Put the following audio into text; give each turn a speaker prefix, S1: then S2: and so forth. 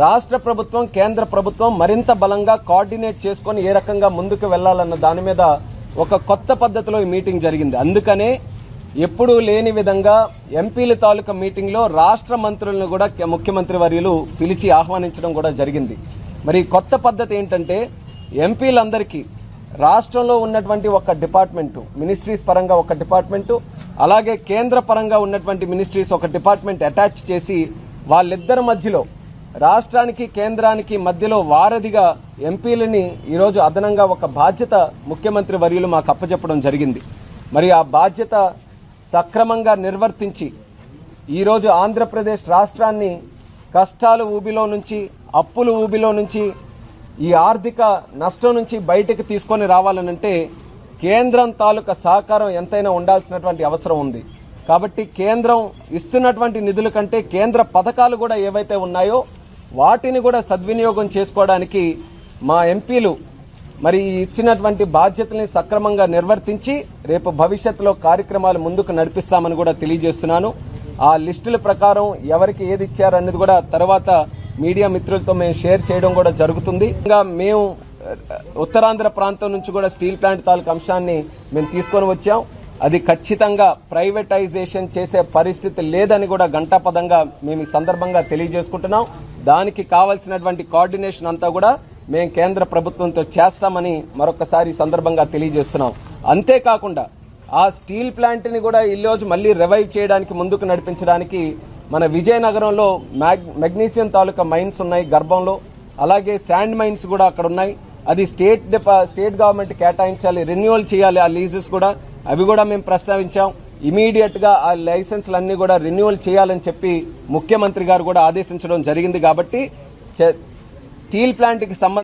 S1: రాష్ట్ర ప్రభుత్వం కేంద్ర ప్రభుత్వం మరింత బలంగా కోఆర్డినేట్ చేసుకొని ఏ రకంగా ముందుకు వెళ్ళాలన్న దాని మీద ఒక కొత్త పద్ధతిలో ఈ మీటింగ్ జరిగింది. అందుకనే ఎప్పుడూ లేని విధంగా ఎంపీల తాలూకా మీటింగ్లో రాష్ట్ర మంత్రులను కూడా ముఖ్యమంత్రి వర్యులు పిలిచి ఆహ్వానించడం కూడా జరిగింది. మరి కొత్త పద్ధతి ఏంటంటే ఎంపీలందరికీ రాష్ట్రంలో ఉన్నటువంటి ఒక డిపార్ట్మెంటు మినిస్ట్రీస్ పరంగా ఒక డిపార్ట్మెంటు అలాగే కేంద్ర పరంగా ఉన్నటువంటి మినిస్ట్రీస్ ఒక డిపార్ట్మెంట్ అటాచ్ చేసి వాళ్ళిద్దరి మధ్యలో రాష్ట్రానికి కేంద్రానికి మధ్యలో వారధిగా ఎంపీలని ఈరోజు అదనంగా ఒక బాధ్యత ముఖ్యమంత్రి వర్యులు మాకు అప్పచెప్పడం జరిగింది. మరి ఆ బాధ్యత సక్రమంగా నిర్వర్తించి ఈరోజు ఆంధ్రప్రదేశ్ రాష్ట్రాన్ని కష్టాలు ఊబిలో నుంచి అప్పులు ఊబిలో నుంచి ఈ ఆర్థిక నష్టం నుంచి బయటకు తీసుకొని రావాలనంటే కేంద్రం తాలూకా సహకారం ఎంతైనా ఉండాల్సినటువంటి అవసరం ఉంది. కాబట్టి కేంద్రం ఇస్తున్నటువంటి నిధుల కంటే కేంద్ర పథకాలు కూడా ఏవైతే ఉన్నాయో వాటిని కూడా సద్వినియోగం చేసుకోవడానికి మా ఎంపీలు మరి ఇచ్చినటువంటి బాధ్యతల్ని సక్రమంగా నిర్వర్తించి రేపు భవిష్యత్తులో కార్యక్రమాలు ముందుకు నడిపిస్తామని కూడా తెలియజేస్తున్నాను. ఆ లిస్టుల ప్రకారం ఎవరికి ఏది ఇచ్చారన్నది కూడా తర్వాత మీడియా మిత్రులతో మేము షేర్ చేయడం కూడా జరుగుతుంది. ఇంకా మేము ఉత్తరాంధ్ర ప్రాంతం నుంచి కూడా స్టీల్ ప్లాంట్ తాలూకు అంశాన్ని మేము తీసుకొని వచ్చాం. అది ఖచ్చితంగా ప్రైవేటైజేషన్ చేసే పరిస్థితి లేదని కూడా గంటాపదంగా మేము ఈ సందర్భంగా తెలియజేసుకుంటున్నాం. దానికి కావాల్సినటువంటి కోఆర్డినేషన్ అంతా కూడా మేము కేంద్ర ప్రభుత్వంతో చేస్తామని మరొకసారి సందర్భంగా తెలియజేస్తున్నాం. అంతేకాకుండా ఆ స్టీల్ ప్లాంట్ని కూడా ఈ రోజు మళ్ళీ రివైవ్ చేయడానికి ముందుకు నడిపించడానికి మన విజయనగరంలో మ్యాగ్ మెగ్నీషియం తాలూకా మైన్స్ ఉన్నాయి గర్భంలో. అలాగే శాండ్ మైన్స్ కూడా అక్కడ ఉన్నాయి. అది స్టేట్ డిపా- స్టేట్ గవర్నమెంట్ కేటాయించాలి రెన్యువల్ చేయాలి ఆ లీజెస్ కూడా. అవి కూడా మేము ప్రస్తావించాం. ఇమీడియట్గా ఆ లైసెన్స్లన్నీ కూడా రెన్యువల్ చేయాలని చెప్పి ముఖ్యమంత్రి గారు కూడా ఆదేశించడం జరిగింది కాబట్టి స్టీల్ ప్లాంట్కి సంబంధించి